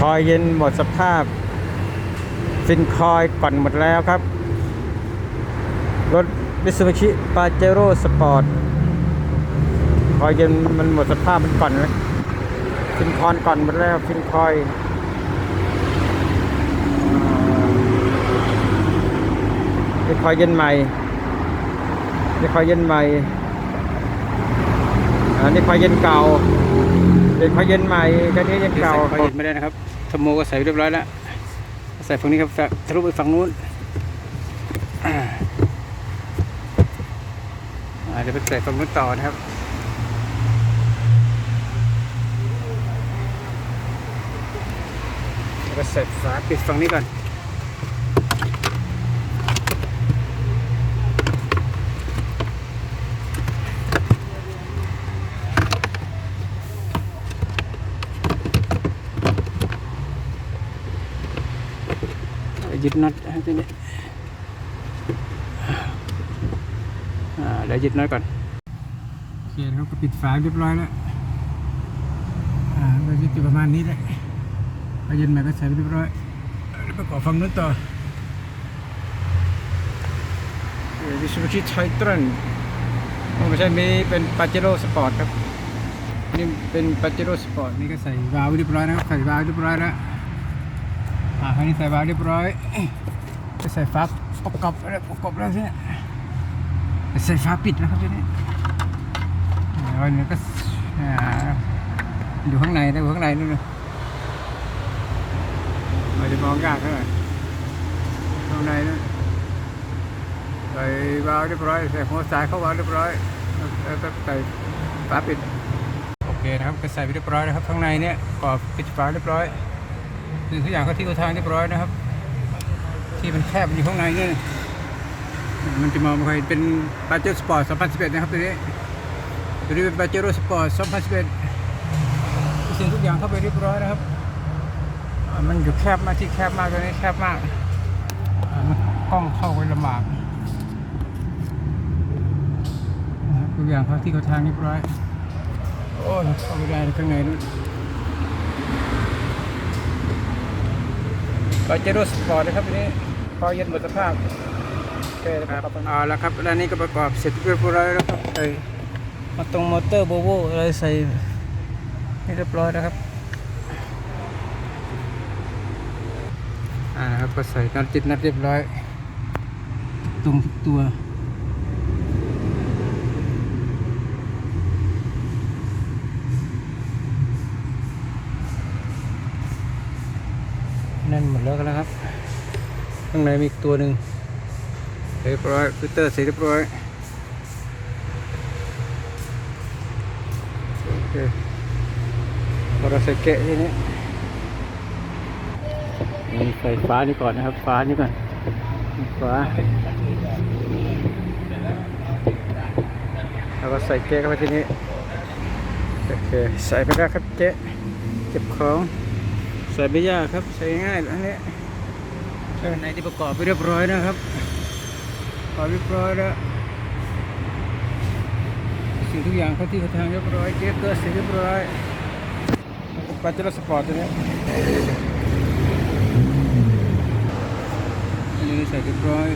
คอยเย็นหมดสภาพ ฟินคอยก่อนหมดแล้วครับ รถมิ t ซูบิชิปาเจโร่สปอร์ตคอยเย็นมันหมดสภาพมันก่อนเลยฟินคอนก่อนหมดแล้วฟินคอยนี่คอยเย็นใหม่นี่คอยเย็นใหม่อันนี้คอยเย็นเก่าเป็นคอยเย็นใหม่กันนี้เย็นเก่าใส่ไฟเย็นไม่ได้นะครับ ทโมก็ใส่เรียบร้อยแล้ว ใส่ฝั่งนี้ครับทะลุไปฝั่งนู้นอาอ่าเดี๋ยวไปใส่ฝั่งนู้นต่อนะครับแล้วก็ใส่ฝาปิดฝั่งนี้ก่อน ยึดน็อตให้ตัวนี้อ่าเดี๋ยวยึดน็อตก่อนโอเคนะครับก็ปิดฝาเรียบร้อยแล้วอ่าก็ยึดอยู่ประมาณนี้แหละพอเย็นใหม่ก็ใส่ไปเรียบร้อยแล้วประกอบฟังนู้นต่อมิซูบิชิไทตรันไม่ใช่มีเป็นปาเจโร่สปอร์ตครับ นี่เป็นปาเจโร่สปอร์ตนี่ก็ใส่วาล์วเรียบร้อยนะครับ ใส่วาล์วเรียบร้อยแล้ว อ่าคราวนี้ใส่วาล์เรียบร้อยจะใส่ฝาประกอบแล้วประกอบแล้วใช่ไหมใส่ฝาปิดนะครับทีนี้แล้วอันนี้ก็อยู่ข้างในนะอยู่ข้างในนู่นนะเราจะมองยากเท่าไหร่ข้างในนู่นใส่วาล์เรียบร้อยใส่หัวสายเข้าวาล์เรียบร้อยแล้วก็ใส่ฝาปิดโอเคนะครับก็ใส่ไปเรียบร้อยนะครับข้างในเนี่ยกรอบปิดฝาเรียบร้อย คือทุกอย่างก็ที่เขาทางเรียบร้อยนะครับ ที่มันแคบอยู่ข้างในเนี่ยมันจะมองไม่ค่อยเป็นปาเจโร่สปอร์ต 2011 นะครับตัวนี้ตัวนี้เป็นปาเจโร่สปอร์ต 2011ทุกสิ่งทุกอย่างเข้าไปเรียบร้อยนะครับ มันอยู่แคบมากที่แคบมากตัวนี้แคบมากมันกล้องเข้าไปลำบากนะครับทุกอย่างเข้าที่เขาทางเรียบร้อยโอ้ยเข้าไม่ได้ข้างในนู้น ปาเจโร่สปอร์ตนะครับทีนี้พอเย็นหมดสภาพโอเคนะคครัรับบเอาละครับแล้วนี่ก็ประกอบเสร็จเรียบร้อยแล้วครับไอ้มาตรงมอเตอร์โบโวอะไรใส่ให้เรียบร้อยนะครับอ่านะครับก็ใส่นัดจิตนัดเรียบร้อย ตรงทุกตัว แน่นหม ดแล้วกันแล้วครับ ข้างในมีอีกตัวหนึ่งเรียบร้อยฟิลเตอร์เสร็จเรียบร้อยโอเคพอเราใส่แกะทีนี้นี่ใส่ฟ้านี่ก่อนนะครับ ฟ้านี่ก่อนฟ้าแล้วก็ใส่แกะเข้าไปที่นี้โอเคใส่ไปแล้วครับแกะเก็บของ ใส่ไม่ยากครับ ใส่ง่ายอันนี้เออในที่ประกอบไปเรียบร้อยนะครับประกอบเรียบร้อยแล้วสิ่งทุกอย่างเขาที่เขาทางเรียบร้อยเกียร์เกอร์เสร็จเรียบร้อยปาเจโร่สปอร์ตตัวนี้อันนี้ใส่เรียบร้อย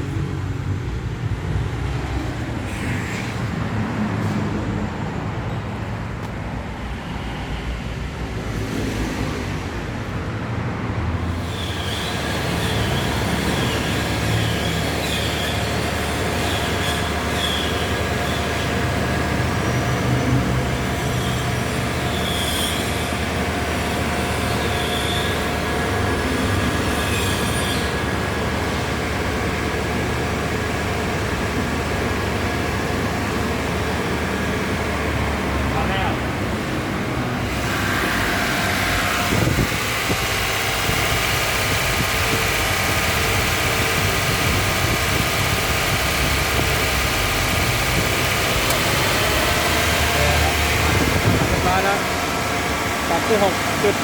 ปรับที่หกจุด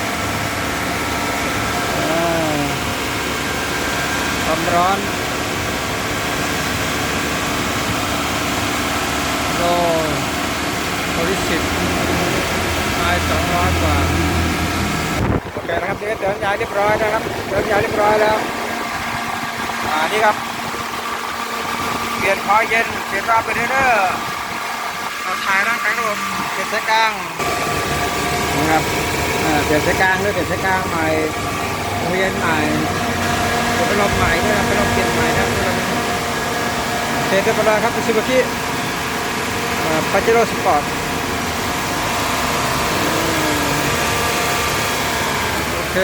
อ่าความร้อนโดยโพลิสิตไอสองร้อยกว่าโอเคนะครับนี่ก็เติมยาเรียบร้อยนะครับเติมยาเรียบร้อยแล้วอ่านี่ครับเปลี่ยนคอเย็นเปลี่ยนรอบไปเรื่อยๆเราถ่ายร่างกายระบบเปลี่ยนสายกลาง นะครับเปลี่ยนสายกลางด้วยเปลี่ยนสายกลางใหม่คอยเย็นใหม่เปลี่ยนพัดลมใหม่ด้วยไปลองเปลี่ยนใหม่นะครับเสร็จเรียบร้อยครับซูซูกิปาเจโร่สปอร์ตโอเค